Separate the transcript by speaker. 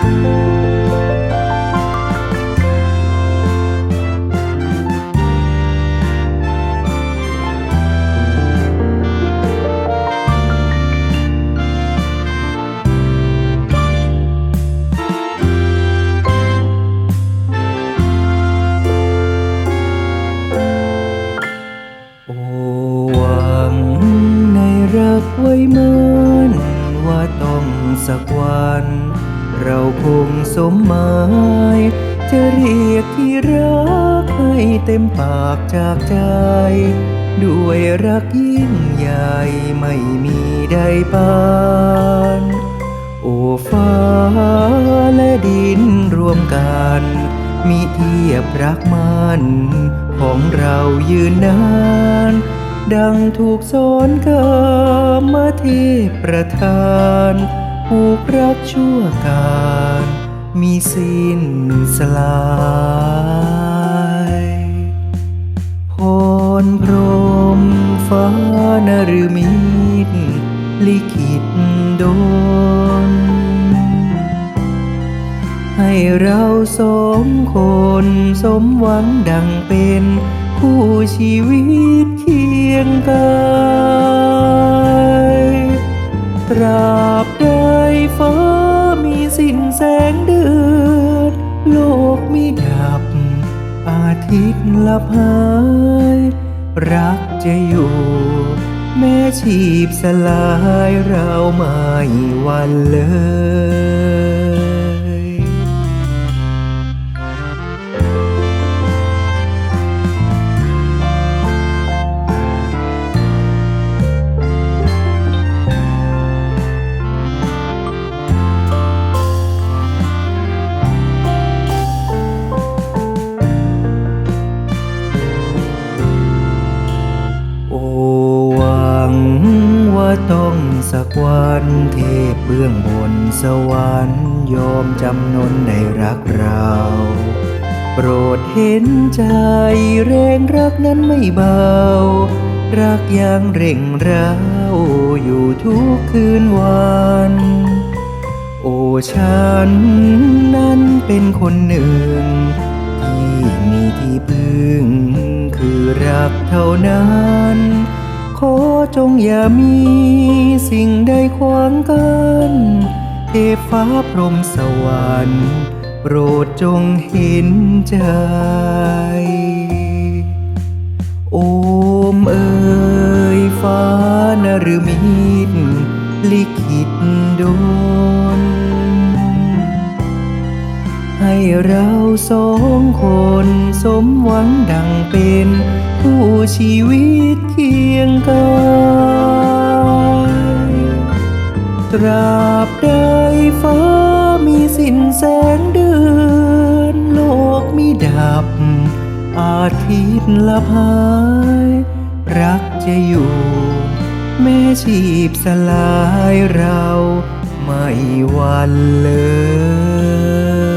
Speaker 1: โอ้หวังในรักไว้มันว่าต้องสักวัน เราคงสมหมายจะเรียกที่รักให้เต็มปากจากใจ ด้วยรักยิ่งใหญ่ไม่มีใดปานโอ้ฟ้าและดินรวมกัน มีเทียบรักมันของเรายืนนานดังถูกสอนกามเทพประทาน ผูกรักชั่วการมีสิ้นสลายพรพรมฟ้านรมิตลิขิตโดน ให้เราสองคนสมหวังดังเป็น คู่ชีวิตเคียงกา แสงเดือนโลกมีดับ อาทิตย์ลับหายรักจะอยู่ แม้ชีพสลายเราไม่หวันเลย นเทพเบื้องบนสวรรค์ยอมจำนนในรักเรา โปรดเห็นใจแรงรักนั้นไม่เบา รักยังเร่งร้าวอยู่ทุกคืนวัน โอฉันนั้นเป็นคนหนึ่ง ที่มีที่พึ่งคือรักเท่านั้น ขอจงอย่ามีสิ่งใดขวางกันเทฟ้าพรหมสวรรค์โปรดจงเห็นใจ โอมเอ่ยฟ้านรมิตลิขิตดน ให้เราสองคนสมหวังดังเป็นผู้ชีวิตเคียงกายตราบใดฟ้ามีสิ้นแสงเดือนโลกมีดับ อาทิตย์ละพาย รักจะอยู่แม้ชีพสลายเราไม่หวันเลย